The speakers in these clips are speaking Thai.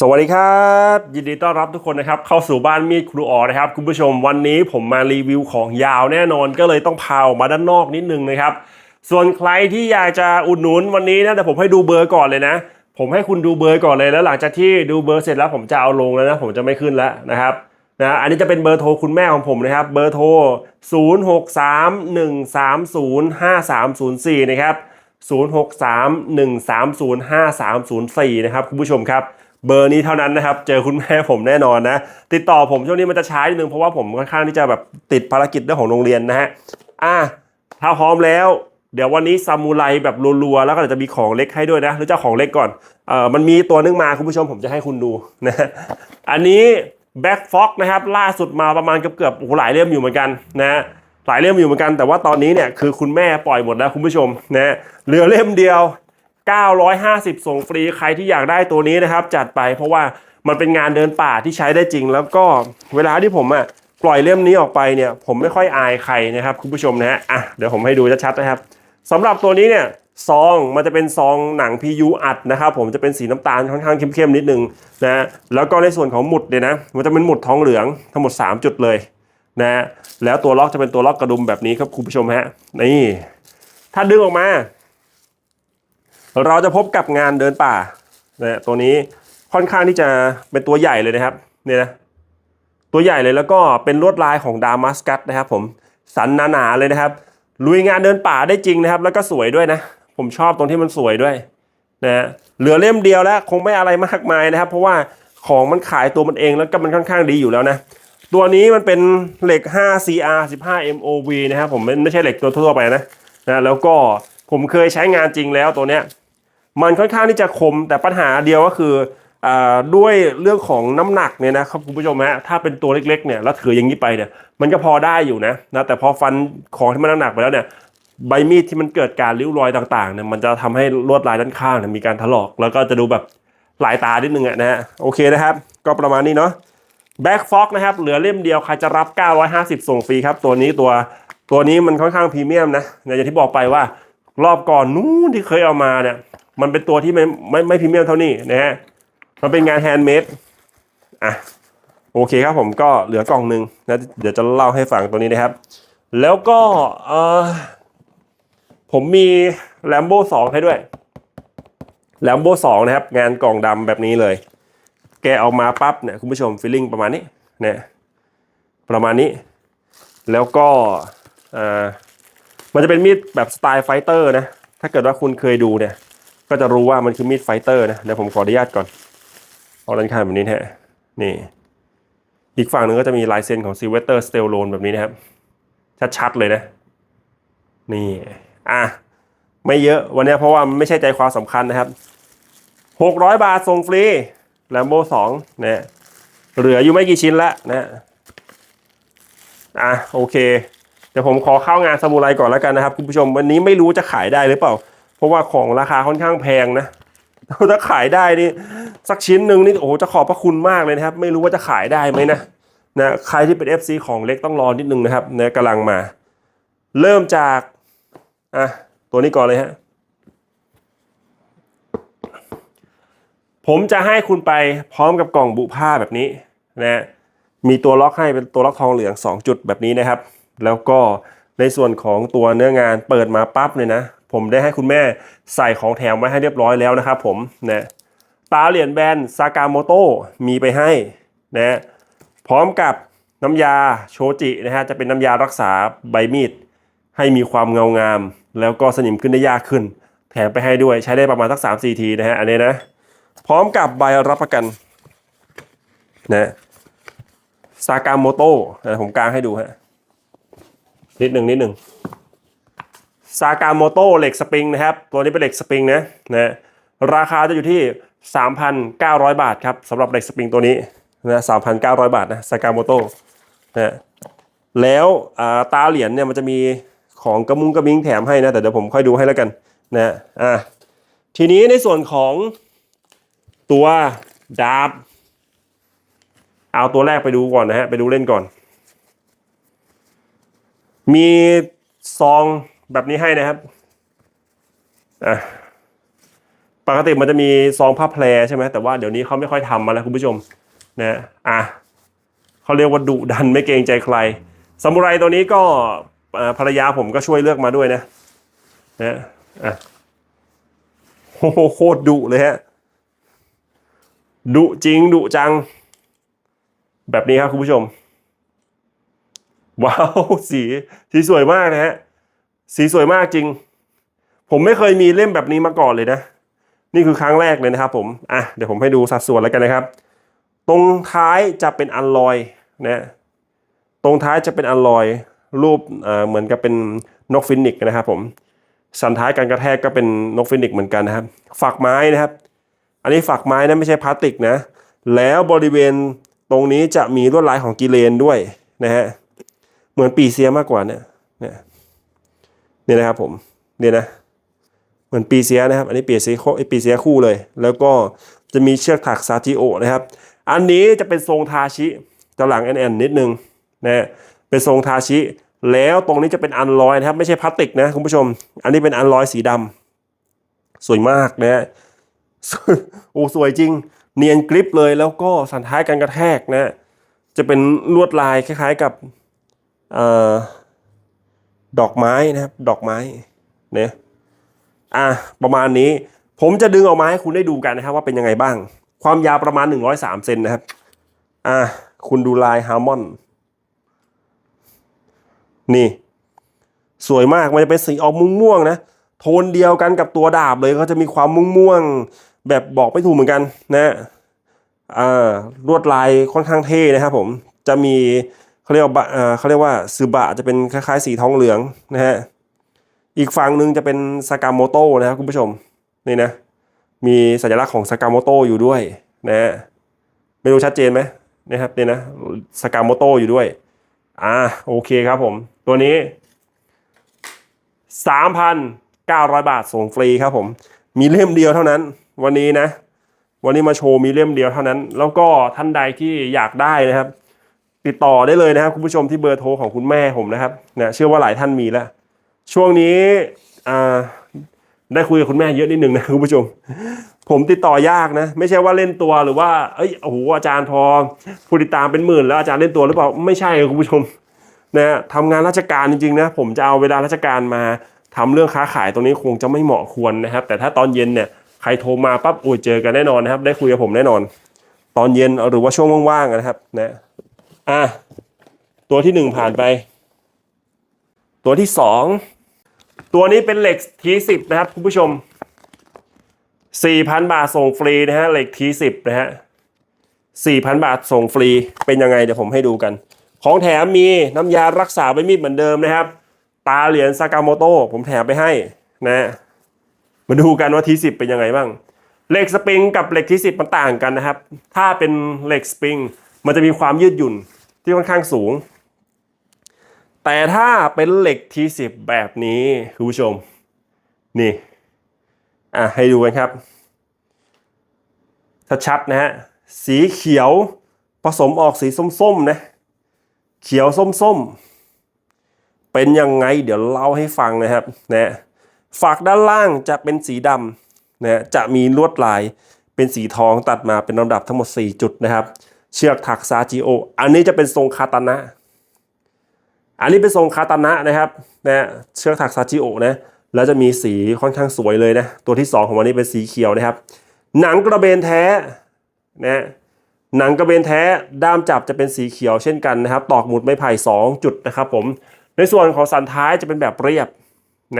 สวัสดีครับ ยินดีต้อนรับทุกคนนะครับ เข้าสู่บ้านมีดครูอ๋อนะครับ คุณผู้ชมวันนี้ผมมารีวิวของยาวแน่นอนก็เลยต้องพาออกมาด้านนอกนิดนึงนะครับ ส่วนใครที่อยากจะอุดหนุนวันนี้นะแต่ผมให้ดูเบอร์ก่อนเลยนะ ผมให้คุณดูเบอร์ก่อนเลยแล้วหลังจากที่ดูเบอร์เสร็จแล้วผมจะเอาลงแล้วนะผมจะไม่ขึ้นแล้วนะครับนะอันนี้จะเป็นเบอร์โทรคุณแม่ของผมนะครับเบอร์โทร 0631305304 นะครับ 0631305304 นะครับคุณผู้ชมครับ เบอร์นี้เท่านั้นนะครับ เจอคุณแม่ผมแน่นอนนะ ติดต่อผมช่วงนี้มันจะช้านิดนึงเพราะว่าผมค่อนข้างที่จะแบบติดภารกิจเรื่องของโรงเรียนนะฮะ อะถ้าพร้อมแล้ว เดี๋ยววันนี้ซามูไรแบบรัวๆ แล้วก็จะมีของเล็กให้ด้วยนะ หรือจะเอาของเล็กก่อน เอ่อ มันมีตัวนึงมาคุณผู้ชมผมจะให้คุณดูนะ อันนี้แบ็กฟ็อกนะครับล่าสุดมาประมาณเกือบๆโอ้โหหลายเล่มอยู่เหมือนกันนะหลายเล่มอยู่เหมือนกัน แต่ว่าตอนนี้เนี่ยคือคุณแม่ปล่อยหมดแล้วคุณผู้ชมนะฮะเหลือเล่มเดียว 950 ส่งฟรีใครที่อยากได้ตัวนี้นะครับ จัดไปเพราะว่ามันเป็นงานเดินป่าที่ใช้ได้จริง แล้วก็เวลาที่ผมอะปล่อยเล่มนี้ออกไปเนี่ยผมไม่ค่อยอายใครนะครับคุณผู้ชมนะฮะอะเดี๋ยวผมให้ดูชัดๆนะครับสำหรับตัวนี้เนี่ยซองมันจะเป็นซองหนัง PU อัดนะครับผมจะเป็นสีน้ำตาลค่อนข้างเข้มๆนิดนึงนะแล้วก็ในส่วนของหมุดเนี่ยนะมันจะเป็นหมุดทองเหลืองทั้งหมด 3 จุดเลยนะแล้วตัวล็อกจะเป็นตัวล็อกกระดุมแบบนี้ครับคุณผู้ชมฮะนี่ถ้าดึงออกมา เราจะพบกับงานเดินป่านะตัวนี้ค่อนข้างที่จะเป็นตัวใหญ่เลยนะครับเนี่ยนะตัวใหญ่เลยแล้วก็เป็นลวดลายของดามัสกัสนะครับ ผมสันหนาๆเลยนะครับ ลุยงานเดินป่าได้จริงนะครับ แล้วก็สวยด้วยนะ ผมชอบตรงที่มันสวยด้วยนะฮะเหลือเล่มเดียวแล้วคงไม่อะไรมากมายนะครับ เพราะว่าของมันขายตัวมันเองแล้วก็มันค่อนข้างดีอยู่แล้วนะตัวนี้มันเป็นเหล็ก 5 CR 15 MOV นะครับผมไม่ใช่เหล็กตัวทั่วไปนะนะแล้วก็ผมเคยใช้งานจริงแล้วตัวเนี้ย มันค่อนข้างที่จะคมแต่ปัญหาเดียวก็คืออด้วยเรื่องของน้ำหนักเนี่ยนะครับคุณผู้ชมฮะถ้าเป็นตัวเล็กๆเนี่ยแล้วถืออย่างนี้ไปเนี่ยมันก็พอได้อยู่นะนะแต่พอฟันของที่มันน้ำหนักไปแล้วเนี่ยใบมีดที่มันเกิดการริ้วรอยต่างๆเนี่ยมันจะทำให้ลวดลายด้านข้างเนี่ยมีการถลอก แล้วก็จะดูแบบหลายตานิดนึงอะนะฮะโอเคนะครับ ก็ประมาณนี้เนาะแบ็กฟ็อกนะครับเหลือเล่มเดียวใครจะรับ 950 ส่งฟรีครับ ตัวนี้ตัวตัวนี้มันค่อนข้างพรีเมียมนะอย่างที่บอกไปว่ารอบก่อนนู้นที่เคยเอามาเนี่ย มันเป็นตัวที่ไม่ไม่ไม่พรีเมียมเท่านี้นะฮะมันเป็นงานแฮนด์เมดอะโอเคครับผมก็เหลือกล่องหนึ่งนะเดี๋ยวจะเล่าให้ฟังตัวนี้นะครับ แล้วก็เออผมมีแลมโบ้สองให้ด้วยแลมโบ้สองนะครับ งานกล่องดำแบบนี้เลย แกะออกมาปั๊บเนี่ยคุณผู้ชมฟีลลิ่งประมาณนี้เนี่ยประมาณนี้ แล้วก็อ่ามันจะเป็นมีดแบบสไตล์ไฟเตอร์นะ ถ้าเกิดว่าคุณเคยดูเนี่ย ก็จะรู้ว่ามันคือมีดไฟเตอร์นะเดี๋ยวผมขออนุญาตก่อนเอาด้านข้างแบบนี้นะฮะนี่ อีกฝั่งหนึ่งก็จะมีลายเซ็นของซิเวเตอร์สเตลโลนแบบนี้นะครับ ชัดๆเลยนะ นี่ อะ ไม่เยอะวันนี้เพราะว่ามันไม่ใช่ใจความสำคัญนะครับ 600 บาทส่งฟรีแลมโบสองเนี่ยเหลืออยู่ไม่กี่ชิ้นแล้วนะอะโอเค เดี๋ยวผมขอเข้างานสมุไรก่อนแล้วกันนะครับ คุณผู้ชมวันนี้ไม่รู้จะขายได้หรือเปล่า เพราะว่าของราคาค่อนข้างแพงนะถ้าขายได้นี่สักชิ้นหนึ่งนี่โอ้โหจะขอบพระคุณมากเลยนะครับ ไม่รู้ว่าจะขายได้ไหมนะนะใครที่เป็น FC ของเล็กต้องรอนิดนึงนะครับนะกำลังมา เริ่มจากอะตัวนี้ก่อนเลยฮะผมจะให้คุณไปพร้อมกับกล่องบุผ้าแบบนี้นะมีตัวล็อกให้เป็นตัวล็อกทองเหลือง 2 จุดแบบนี้นะครับ แล้วก็ในส่วนของตัวเนื้องานเปิดมาปั๊บเนี่ยนะ ผมได้ให้คุณแม่ใส่ของแถมไว้ให้เรียบร้อยแล้วนะครับผมนะตาเหรียญแบนซากาโมโตมีไปให้นะพร้อมกับน้ำยาโชจินะฮะจะเป็นน้ำยารักษาใบมีด ให้มีความเงางาม แล้วก็สนิมขึ้นได้ยากขึ้น แถมไปให้ด้วยใช้ได้ประมาณสัก 3-4 ทีนะฮะอันนี้นะ พร้อมกับใบรับประกันนะซากาโมโตผมกลางให้ดูฮะนิดหนึ่งนิดหนึ่ง ซากาโมโตเหล็กสปริงนะครับ ตัวนี้เป็นเหล็กสปริงนะนะราคาจะอยู่ที่ 3,900 บาทครับสำหรับเหล็กสปริงตัวนี้นะ3,900 บาทนะซากาโมโตนะแล้วตาเหรียญเนี่ยมันจะมีของกระมุงกระมิงแถมให้นะแต่เดี๋ยวผมค่อยดูให้แล้วกันนะอะทีนี้ในส่วนของตัวดาบ เอาตัวแรกไปดูก่อนนะฮะ ไปดูเล่นก่อน มีซอง แบบนี้ให้นะครับอะปกติมันจะมีซองผ้าแพรใช่ไหมแต่ว่าเดี๋ยวนี้เขาไม่ค่อยทำมาแล้วคุณผู้ชมนะอะเขาเรียกว่าดุดันไม่เกรงใจใครซามูไรตัวนี้ก็อ่าภรรยาผมก็ช่วยเลือกมาด้วยนะนะอะโอ้โหโคตรดุเลยฮะดุจริงดุจัง แบบนี้ครับคุณผู้ชม ว้าวสีสีสวยมากนะฮะ สีสวยมากจริง ผมไม่เคยมีเล่มแบบนี้มาก่อนเลยนะ นี่คือครั้งแรกเลยนะครับผม อะเดี๋ยวผมให้ดูสัดส่วนแล้วกันนะครับ ตรงท้ายจะเป็นอัลลอยนะตรงท้ายจะเป็นอัลลอย รูปเหมือนกับเป็นนกฟินิกนะครับผม สันท้ายการกระแทกก็เป็นนกฟินิกเหมือนกันนะครับ ฝักไม้นะครับ อันนี้ฝักไม้นะไม่ใช่พลาสติกนะ แล้วบริเวณตรงนี้จะมีลวดลายของกิเลนด้วยนะฮะ เหมือนปีเซียมากกว่าเนี่ย เนี่ยนะครับผมเนี่ยนะเหมือนปีเซียนะครับ อันนี้ปีเซียปีเซียคู่เลย แล้วก็จะมีเชือกถักซาจิโอนะครับ อันนี้จะเป็นทรงทาชิจะหลังแอนแอนนิดนึงนะฮะเป็นทรงทาชิ แล้วตรงนี้จะเป็นอันลอยนะครับ ไม่ใช่พลาสติกนะคุณผู้ชม อันนี้เป็นอันลอยสีดำสวยมากนะฮะโอ้สวยจริง เนียนกริปเลยแล้วก็สันท้ายการกระแทกนะ จะเป็นลวดลายคล้ายๆกับเอ่อ ดอกไม้นะครับ ดอกไม้เนี่ยอะประมาณนี้ ผมจะดึงออกมาให้คุณได้ดูกันนะครับ ว่าเป็นยังไงบ้าง ความยาวประมาณ 103เซนนะครับ อะคุณดูลายฮาร์มอนนี่ สวยมากมันจะเป็นสีออกม่วงๆนะโทนเดียวกันกับตัวดาบเลยก็จะมีความม่วงๆแบบบอกไม่ถูกเหมือนกันนะอ่าลวดลายค่อนข้างเท่นะครับผมจะมี เขาเรียกว่าเขาเรียกว่าซูบะจะเป็นคล้ายๆสีทองเหลืองนะฮะอีกฝั่งหนึ่งจะเป็นสากาโมโตนะครับคุณผู้ชมนี่นะมีสัญลักษณ์ของสากาโมโตอยู่ด้วยนะฮะไม่รู้ชัดเจนไหมนะครับนี่นะสากาโมโตอยู่ด้วยอ่าโอเคครับผมตัวนี้ 3,900 บาทส่งฟรีครับผม มีเล่มเดียวเท่านั้น วันนี้นะ วันนี้มาโชว์มีเล่มเดียวเท่านั้น แล้วก็ท่านใดที่อยากได้นะครับ ติดต่อได้เลยนะครับคุณผู้ชมที่เบอร์โทรของคุณแม่ผมนะครับเนี่ยเชื่อว่าหลายท่านมีแล้ว ช่วงนี้ได้คุยกับคุณแม่เยอะนิดหนึ่งนะคุณผู้ชม ผมติดต่อยากนะ ไม่ใช่ว่าเล่นตัวหรือว่าเอ้ยโอ้โหอาจารย์พอผู้ติดตามเป็นหมื่นแล้วอาจารย์เล่นตัวหรือเปล่าไม่ใช่คุณผู้ชมนะทำงานราชการจริงๆนะผมจะเอาเวลาราชการมาทำเรื่องค้าขายตรงนี้คงจะไม่เหมาะควรนะครับ แต่ถ้าตอนเย็นเนี่ยใครโทรมาปั๊บโอ้ยเจอกันแน่นอนนะครับ ได้คุยกับผมแน่นอน ตอนเย็นหรือว่าช่วงว่างๆนะครับนะ อะตัวที่หนึ่งผ่านไป ตัวที่สองตัวนี้เป็นเหล็ก T10 นะครับคุณผู้ชม4,000บาทส่งฟรีนะฮะเหล็ก T10 นะฮะ4,000บาทส่งฟรีเป็นยังไงเดี๋ยวผมให้ดูกัน ของแถมมีน้ำยารักษาใบมีดเหมือนเดิมนะครับ ตาเหรียญซากาโมโตผมแถมไปให้นะมาดูกันว่า T10 เป็นยังไงบ้างเหล็กสปริงกับเหล็ก T10 มันต่างกันนะครับ ถ้าเป็นเหล็กสปริงมันจะมีความยืดหยุ่น ที่ค่อนข้างสูง แต่ถ้าเป็นเหล็ก T10 แบบนี้คุณผู้ชม นี่ อะให้ดูกันครับถ้าชัดนะฮะ สีเขียวผสมออกสีส้มๆนะ เขียวส้มๆ เป็นยังไงเดี๋ยวเล่าให้ฟังนะครับนะฝักด้านล่างจะเป็นสีดำนะจะมีลวดลายเป็นสีทองตัดมาเป็นลำดับทั้งหมด 4 จุดนะครับ เชือกถักซาจิโอ อันนี้จะเป็นทรงคาตานะ อันนี้เป็นทรงคาตานะนะครับนะเชือกถักซาจิโอนะแล้วจะมีสีค่อนข้างสวยเลยนะ ตัวที่ 2 ของวันนี้เป็นสีเขียวนะครับ หนังกระเบนแท้นะหนังกระเบนแท้ด้ามจับจะเป็นสีเขียวเช่นกันนะครับ ตอกหมุดไม้ไผ่2จุดนะครับผมในส่วนของสันท้ายจะเป็นแบบเรียบ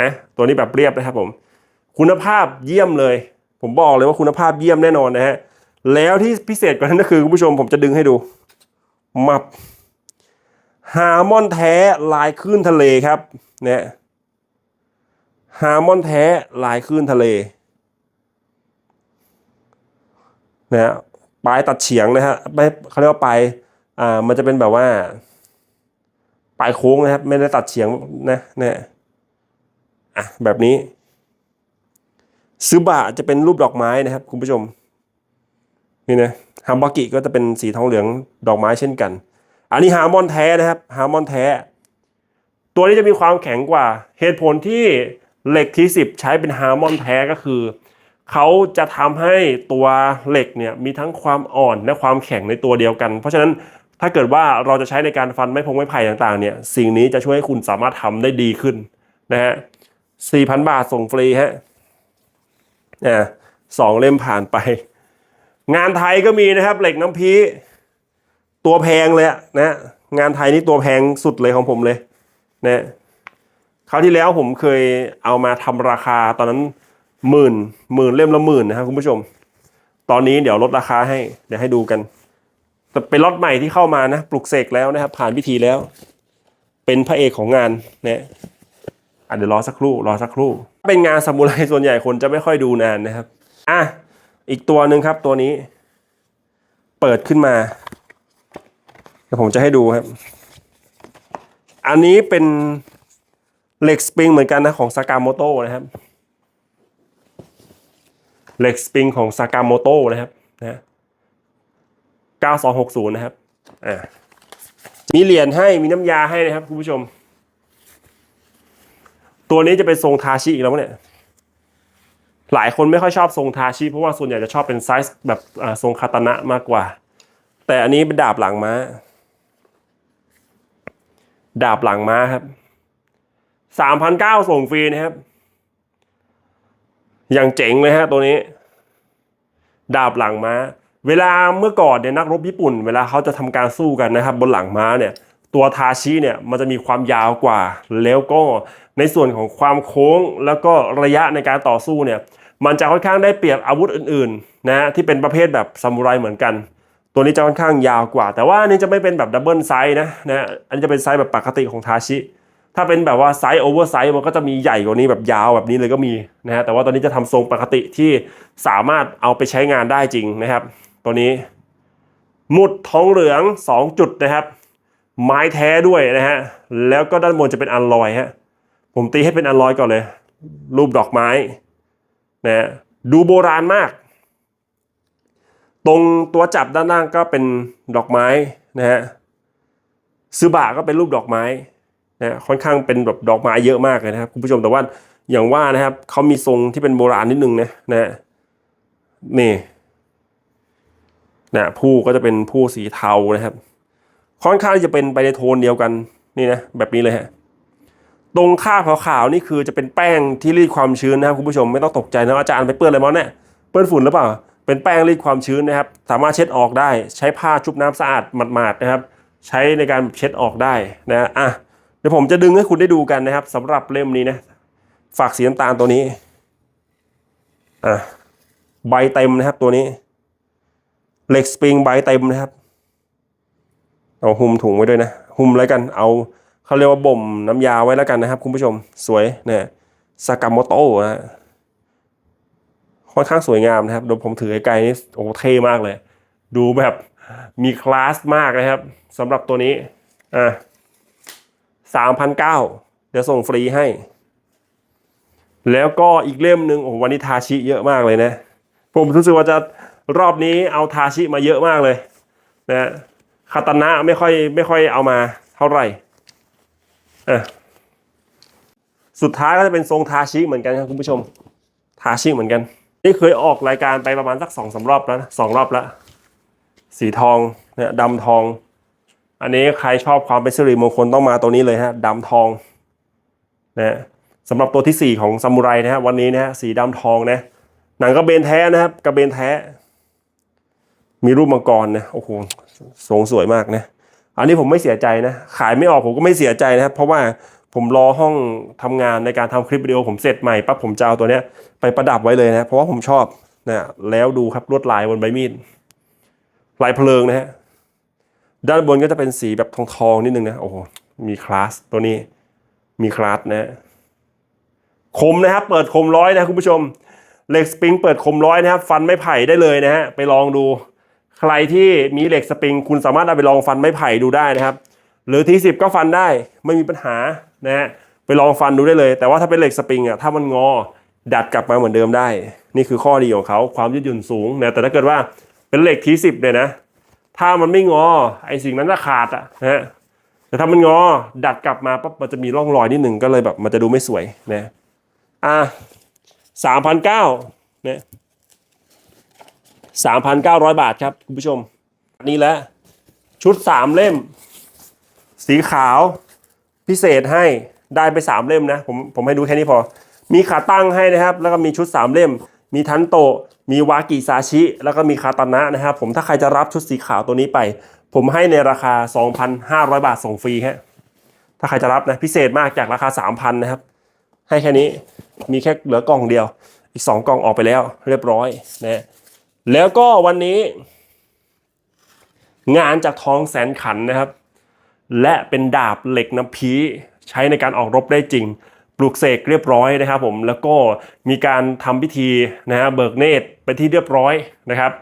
นะตัวนี้แบบเรียบนะครับผม คุณภาพเยี่ยมเลย ผมบอกเลยว่าคุณภาพเยี่ยมแน่นอนนะฮะ แล้วที่พิเศษกว่านั้นก็คือคุณผู้ชมผมจะดึงให้ดู มับฮาร์มอนแท้ลายคลื่นทะเลครับเนี่ยฮาร์มอนแท้ลายคลื่นทะเลนะฮะปลายตัดเฉียงนะฮะไม่เขาเรียกว่าปลายอ่ามันจะเป็นแบบว่า ปลายโค้งนะครับ ไม่ได้ตัดเฉียงนะเนี่ยอะแบบนี้ซึบะจะเป็นรูปดอกไม้นะครับ คุณผู้ชม นี่นะฮัมบากิก็จะเป็นสีทองเหลืองดอกไม้เช่นกัน อันนี้ฮาร์มอนแท้นะครับฮาร์มอนแท้ ตัวนี้จะมีความแข็งกว่า เหตุผลที่เหล็กที่10ใช้เป็นฮาร์มอนแท้ก็คือเขาจะทำให้ตัวเหล็กเนี่ยมีทั้งความอ่อนและความแข็งในตัวเดียวกัน เพราะฉะนั้นถ้าเกิดว่าเราจะใช้ในการฟันไม้พงไม้ไผ่ต่างๆเนี่ยสิ่งนี้จะช่วยให้คุณสามารถทำได้ดีขึ้นนะฮะ4,000บาทส่งฟรีฮะอ่าสองเล่มผ่านไป งานไทยก็มีนะครับ เหล็กน้ำพีตัวแพงเลยนะงานไทยนี่ตัวแพงสุดเลยของผมเลยนะคราวที่แล้วผมเคยเอามาทำราคาตอนนั้นหมื่นหมื่นเล่มละหมื่นนะครับคุณผู้ชม ตอนนี้เดี๋ยวลดราคาให้ เดี๋ยวให้ดูกันแต่เป็นล็อตใหม่ที่เข้ามานะ ปลุกเสกแล้วนะครับ ผ่านพิธีแล้ว เป็นพระเอกของงานนะอะเดี๋ยวรอสักครู่รอสักครู่ เป็นงานซามูไรส่วนใหญ่คนจะไม่ค่อยดูนานนะครับ อะ อีกตัวหนึ่งครับตัวนี้ เปิดขึ้นมาเดี๋ยวผมจะให้ดูครับ อันนี้เป็นเหล็กสปริงเหมือนกันนะของซากาโมโตนะครับเหล็กสปริงของซากาโมโตนะครับนะ9260 นะครับอ่ามีเหรียญให้มีน้ำยาให้นะครับคุณผู้ชม ตัวนี้จะเป็นทรงทาชิอีกแล้วเนี่ย หลายคนไม่ค่อยชอบทรงทาชิเพราะว่าส่วนใหญ่จะชอบเป็นไซส์แบบทรงคาตานะมากกว่า แต่อันนี้เป็นดาบหลังม้า ดาบหลังม้าครับสามพันเก้าส่งฟรีนะครับ อย่างเจ๋งเลยฮะตัวนี้ ดาบหลังม้า เวลาเมื่อก่อนเนี่ยนักรบญี่ปุ่น เวลาเขาจะทำการสู้กันนะครับ บนหลังม้าเนี่ย ตัวทาชิเนี่ยมันจะมีความยาวกว่า แล้วก็ในส่วนของความโค้งแล้วก็ระยะในการต่อสู้เนี่ย มันจะค่อนข้างได้เปรียบอาวุธอื่นๆนะที่เป็นประเภทแบบซามูไรเหมือนกัน ตัวนี้จะค่อนข้างยาวกว่า แต่ว่าอันนี้จะไม่เป็นแบบดับเบิลไซส์นะนะอันนี้จะเป็นไซส์แบบปกติของทาชิ ถ้าเป็นแบบว่าไซส์โอเวอร์ไซส์มันก็จะมีใหญ่กว่านี้แบบยาวแบบนี้เลยก็มีนะฮะแต่ว่าตอนนี้จะทำทรงปกติที่สามารถเอาไปใช้งานได้จริงนะครับ ตัวนี้หมุดทองเหลือง 2 จุดนะครับ ไม้แท้ด้วยนะฮะแล้วก็ด้านบนจะเป็นอัลลอยฮะผมตีให้เป็นอัลลอยก่อนเลย รูปดอกไม้ นะดูโบราณมาก ตรงตัวจับด้านล่างก็เป็นดอกไม้นะฮะซึบะก็เป็นรูปดอกไม้นะค่อนข้างเป็นแบบดอกไม้เยอะมากเลยนะครับคุณผู้ชมแต่ว่าอย่างว่านะครับเขามีทรงที่เป็นโบราณนิดนึงนะนะนี่นะผู้ก็จะเป็นผู้สีเทานะครับ ค่อนข้างจะเป็นไปในโทนเดียวกันนี่นะแบบนี้เลยฮะ ตรงข้าบขาวๆนี่คือจะเป็นแป้งที่รีดความชื้นนะครับคุณผู้ชมไม่ต้องตกใจนะอาจารย์ไปเปื้อนอะไรมาเนี่ยเปื้อนฝุ่นหรือเปล่า เป็นแป้งรีดความชื้นนะครับ สามารถเช็ดออกได้ ใช้ผ้าชุบน้ำสะอาดหมาดๆนะครับ ใช้ในการเช็ดออกได้นะอะเดี๋ยวผมจะดึงให้คุณได้ดูกันนะครับสำหรับเล่มนี้นะฝากสีน้ำตาลตัวนี้อะใบเต็มนะครับตัวนี้เหล็กสปริงใบเต็มนะครับเอาหุ้มถุงไว้ด้วยนะหุ้มแล้วกันเอา เขาเรียกว่าบ่มน้ำยาไว้แล้วกันนะครับคุณผู้ชมสวยเนี่ยสากามโมโตนะค่อนข้างสวยงามนะครับโดยผมถือไกลนี่โอ้เท่มากเลย ดูแบบมีคลาสมากนะครับสำหรับตัวนี้อะสามพันเก้าเดี๋ยวส่งฟรีให้ แล้วก็อีกเล่มหนึ่งโอ้โหวันนี้ทาชิเยอะมากเลยนะ ผมรู้สึกว่าจะรอบนี้เอาทาชิมาเยอะมากเลยนะคาตานะไม่ค่อยไม่ค่อยเอามาเท่าไหร่ อะสุดท้ายก็จะเป็นทรงทาชิเหมือนกันครับคุณผู้ชม ทาชิเหมือนกัน นี่เคยออกรายการไปประมาณสักสองสารอบแล้วนะสองรอบแล้ว สีทองเนี่ยดำทอง อันนี้ใครชอบความเป็นสิริมงคลต้องมาตัวนี้เลยฮะดำทองนะสำหรับตัวที่ 4 ของซามูไรนะฮะวันนี้นะฮะสีดำทองนะหนังกระเบนแท้นะครับกระเบนแท้ มีรูปมังกรนะโอ้โหทรงสวยมากนะ อันนี้ผมไม่เสียใจนะ ขายไม่ออกผมก็ไม่เสียใจนะครับ เพราะว่าผมรอห้องทำงานในการทำคลิปวิดีโอผมเสร็จใหม่ปั๊บผมจะเอาตัวเนี้ยไปประดับไว้เลยนะ เพราะว่าผมชอบนะแล้วดูครับลวดลายบนใบมีดลายเพลิงนะฮะด้านบนก็จะเป็นสีแบบทองทองนิดนึงนะโอ้โหมีคลาสตัวนี้ มีคลาสนะคมนะครับ เปิดคมร้อยนะคุณผู้ชมเหล็กสปริงเปิดคมร้อยนะครับ ฟันไม้ไผ่ได้เลยนะฮะไปลองดู ใครที่มีเหล็กสปริง คุณสามารถเอาไปลองฟันไม้ไผ่ดูได้นะครับ หรือทีสิบก็ฟันได้ไม่มีปัญหานะฮะไปลองฟันดูได้เลย แต่ว่าถ้าเป็นเหล็กสปริงอะถ้ามันงอดัดกลับมาเหมือนเดิมได้ นี่คือข้อดีของเขาความยืดหยุ่นสูงนะแต่ถ้าเกิดว่าเป็นเหล็กทีสิบเนี่ยนะ ถ้ามันไม่งอไอสิ่งนั้นจะขาดอะนะฮะแต่ถ้ามันงอดัดกลับมาปั๊บมันจะมีร่องรอยนิดหนึ่งก็เลยแบบมันจะดูไม่สวยนะอะสามพันเก้าเนี่ย 3,900 บาทครับคุณผู้ชมนี่แหละชุด 3 เล่ม สีขาวพิเศษให้ได้ไป 3 เล่มนะผมผมให้ดูแค่นี้พอ มีขาตั้งให้นะครับ แล้วก็มีชุด 3 เล่ม มีทันโตมีวากิซาชิ แล้วก็มีคาตานะนะครับ ผมถ้าใครจะรับชุดสีขาวตัวนี้ไป ผมให้ในราคา 2,500 บาทส่งฟรีฮะถ้าใครจะรับนะพิเศษมากจากราคา 3,000นะครับ ให้แค่นี้มีแค่เหลือกล่องเดียว อีก 2กล่องออกไปแล้ว เรียบร้อยนะ แล้วก็วันนี้ งานจากทองแสนขันนะครับ และเป็นดาบเหล็กน้ำพีใช้ในการออกรบได้จริง ปลูกเสกเรียบร้อยนะครับผมแล้วก็มีการทำพิธีนะฮะเบิกเนตรไปที่เรียบร้อยนะครับ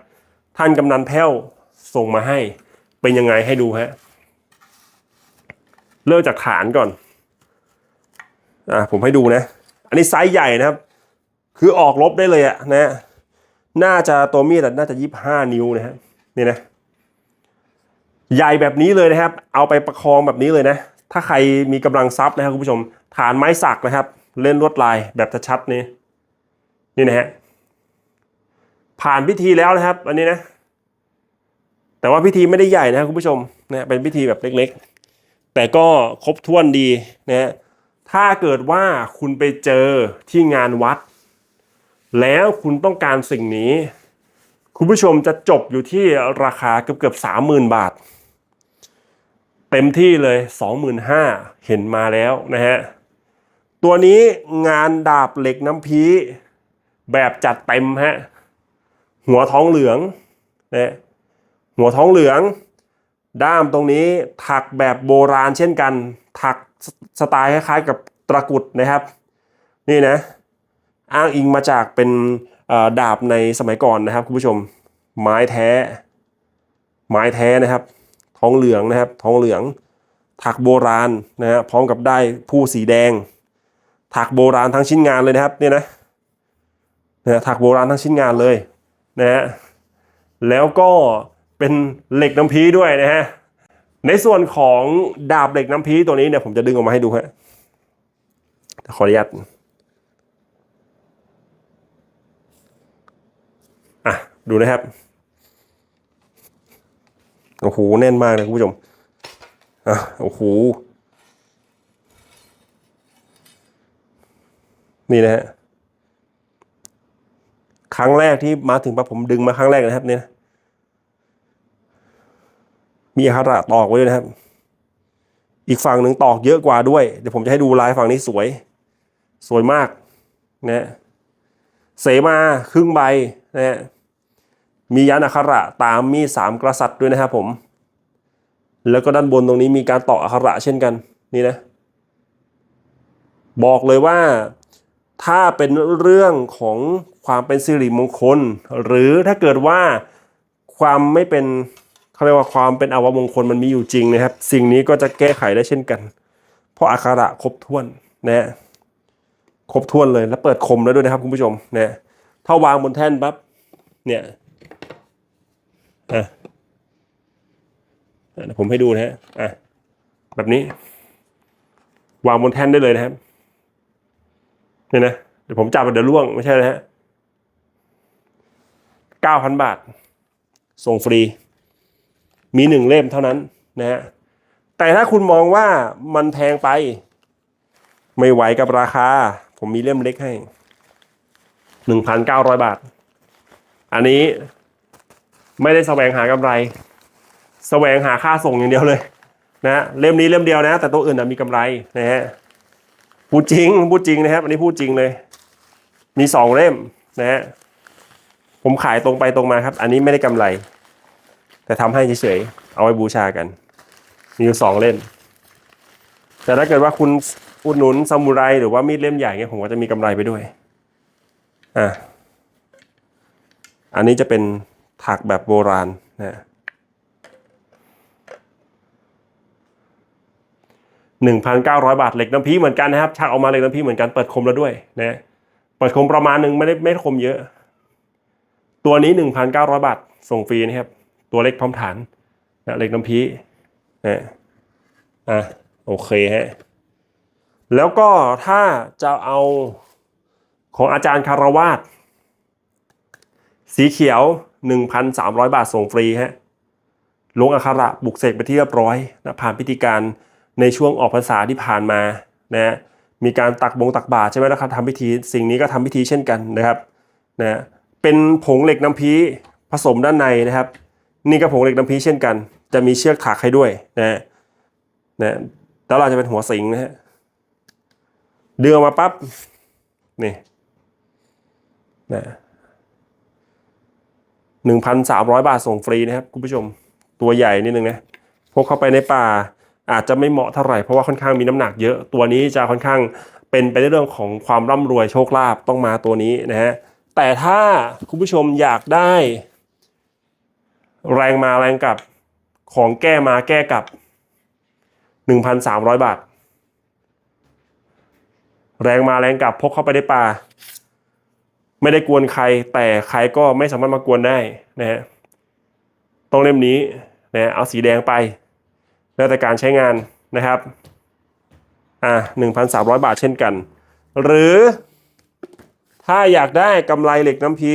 ท่านกำนันแพ้วส่งมาให้เป็นยังไงให้ดูฮะเริ่มจากฐานก่อนอะผมให้ดูนะ อันนี้ไซส์ใหญ่นะครับ คือออกรบได้เลยอะนะ น่าจะตัวมีดอะน่าจะยี่ห้านิ้วนะฮะนี่นะใหญ่แบบนี้เลยนะครับ เอาไปประคองแบบนี้เลยนะ ถ้าใครมีกำลังทรัพย์นะครับคุณผู้ชม ฐานไม้สักนะครับ เล่นลวดลายแบบชัดๆนี่นี่นะฮะผ่านพิธีแล้วนะครับ อันนี้นะ แต่ว่าพิธีไม่ได้ใหญ่นะครับคุณผู้ชมนะเป็นพิธีแบบเล็กๆ แต่ก็ครบถ้วนดีนะฮะถ้าเกิดว่าคุณไปเจอที่งานวัด แล้วคุณต้องการสิ่งนี้ คุณผู้ชมจะจบอยู่ที่ราคาเกือบเกือบสามหมื่นบาท เต็มที่เลยสองหมื่นห้าเห็นมาแล้วนะฮะ ตัวนี้งานดาบเหล็กน้ำพีแบบจัดเต็มฮะ หัวท้องเหลืองนะหัวท้องเหลือง ด้ามตรงนี้ถักแบบโบราณเช่นกัน ถักสสไตล์คล้ายๆกับตะกรุดนะครับ นี่นะ อ้างอิงมาจากเป็นดาบในสมัยก่อนนะครับคุณผู้ชมไม้แท้ ไม้แท้นะครับ ทองเหลืองนะครับ ทองเหลือง ถักโบราณนะฮะพร้อมกับได้ผู้สีแดง ถักโบราณทั้งชิ้นงานเลยนะครับเนี่ยนะนะถักโบราณทั้งชิ้นงานเลยนะฮะแล้วก็เป็นเหล็กน้ำพีด้วยนะฮะในส่วนของดาบเหล็กน้ำพีตัวนี้เนี่ยผมจะดึงออกมาให้ดูฮะขออนุญาต อะ ดูนะครับ โอ้โห แน่นมากเลยคุณผู้ชมอะโอ้โห นี่นะฮะ ครั้งแรกที่มาถึงปั๊บผมดึงมาครั้งแรกนะครับเนี่ย มีอักขระตอกไว้ด้วยนะครับ อีกฝั่งหนึ่งตอกเยอะกว่าด้วย เดี๋ยวผมจะให้ดูลายฝั่งนี้สวย สวยมากนะเสมาครึ่งใบนะฮะ มียันอักขระตามมีสามกษัตริย์ด้วยนะครับผม แล้วก็ด้านบนตรงนี้มีการต่ออักขระเช่นกันนี่นะ บอกเลยว่าถ้าเป็นเรื่องของความเป็นสิริมงคล หรือถ้าเกิดว่าความไม่เป็นเขาเรียกว่าความเป็นอวมงคลมันมีอยู่จริงนะครับ สิ่งนี้ก็จะแก้ไขได้เช่นกัน เพราะอักขระครบถ้วนนะฮะครบถ้วนเลยแล้วเปิดคมแล้วด้วยนะครับคุณผู้ชมนะถ้าวางบนแท่นปั๊บเนี่ย อะเดี๋ยวผมให้ดูนะฮะอะแบบนี้ วางบนแท่นได้เลยนะครับเนี่ยนะเดี๋ยวผมจับเดี๋ยวล่วงไม่ใช่นะฮะเก้าพันบาท ส่งฟรี มีหนึ่งเล่มเท่านั้นนะฮะแต่ถ้าคุณมองว่ามันแพงไป ไม่ไหวกับราคา ผมมีเล่มเล็กให้หนึ่งพันเก้าร้อยบาท อันนี้ ไม่ได้แสวงหากำไร แสวงหาค่าส่งอย่างเดียวเลยนะเล่มนี้เล่มเดียวนะ แต่ตัวอื่นนะมีกำไรนะฮะพูดจริงพูดจริงนะครับ อันนี้พูดจริงเลย มีสองเล่มนะฮะผมขายตรงไปตรงมาครับ อันนี้ไม่ได้กำไร แต่ทำให้เฉยๆเอาไว้บูชากัน มีอยู่สองเล่มแต่ถ้าเกิดว่าคุณอุดหนุนซามูไรหรือว่ามีดเล่มใหญ่เงี้ยผมก็จะมีกำไรไปด้วยอะอันนี้จะเป็น ถักแบบโบราณนะหนึ่งพันเก้าร้อยบาทเหล็กน้ำพีเหมือนกันนะครับชักออกมาเหล็กน้ำพีเหมือนกันเปิดคมแล้วด้วยนะเปิดคมประมาณหนึ่งไม่ได้ไม่ได้คมเยอะ ตัวนี้หนึ่งพันเก้าร้อยบาทส่งฟรีนะครับ ตัวเล็กพร้อมฐานนะเหล็กน้ำพีนะอะโอเคฮะแล้วก็ถ้าจะเอาของอาจารย์คารวาสสีเขียว 1,300 บาทส่งฟรีฮะลงอักขระบุกเสกไปที่เรียบร้อยนะผ่านพิธีการในช่วงออกพรรษาที่ผ่านมานะฮะมีการตักบงตักบาตรใช่ไหมนะครับทำพิธีสิ่งนี้ก็ทำพิธีเช่นกันนะครับนะฮะเป็นผงเหล็กน้ำพีผสมด้านในนะครับ นี่ก็ผงเหล็กน้ำพีเช่นกัน จะมีเชือกถักให้ด้วยนะฮะนะแล้วเราจะเป็นหัวสิงนะฮะดึงออกมาปั๊บนี่นะ หนึ่งพันสามร้อยบาทส่งฟรีนะครับคุณผู้ชมตัวใหญ่นิดนึงนะพกเข้าไปในป่า อาจจะไม่เหมาะเท่าไหร่เพราะว่าค่อนข้างมีน้ำหนักเยอะ ตัวนี้จะค่อนข้างเป็นไปในเรื่องของความร่ำรวยโชคลาภต้องมาตัวนี้นะฮะแต่ถ้าคุณผู้ชมอยากได้ แรงมาแรงกลับของแก้มาแก้กลับ 1,300 บาท แรงมาแรงกลับพกเข้าไปในป่า ไม่ได้กวนใคร แต่ใครก็ไม่สามารถมากวนได้นะฮะต้องเล่มนี้นะเอาสีแดงไป แล้วแต่การใช้งานนะครับอ่า1,300บาทเช่นกัน หรือถ้าอยากได้กำไรเหล็กน้ำพี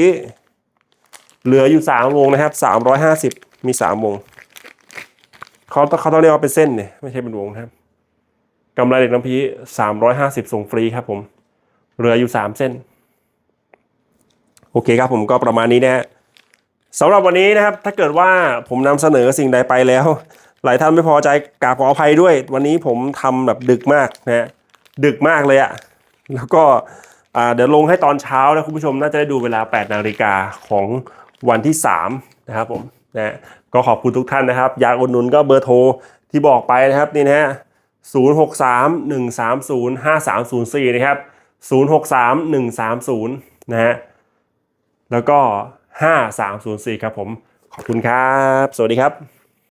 เหลืออยู่3วงนะครับ350มี3วงเขาเขาต้องเรียกว่าเป็นเส้นเนี่ยไม่ใช่เป็นวงนะครับกำไรเหล็กน้ำพี350ส่งฟรีครับผมเหลืออยู่3เส้น โอเคครับผมก็ประมาณนี้นะฮะสำหรับวันนี้นะครับ ถ้าเกิดว่าผมนำเสนอสิ่งใดไปแล้ว หลายท่านไม่พอใจกราบขออภัยด้วย วันนี้ผมทำแบบดึกมากนะฮะดึกมากเลยอะแล้วก็เดี๋ยวลงให้ตอนเช้านะคุณผู้ชมน่าจะได้ดูเวลา 8 นาฬิกาของวันที่ 3 นะครับผมนะฮะก็ขอบคุณทุกท่านนะครับ อยากอุดหนุนก็เบอร์โทรที่บอกไปนะครับนี่นะฮะ063 130 5304 นะครับ 063 130 นะฮะ แล้วก็ 5304 ครับผม ขอบคุณครับ สวัสดีครับ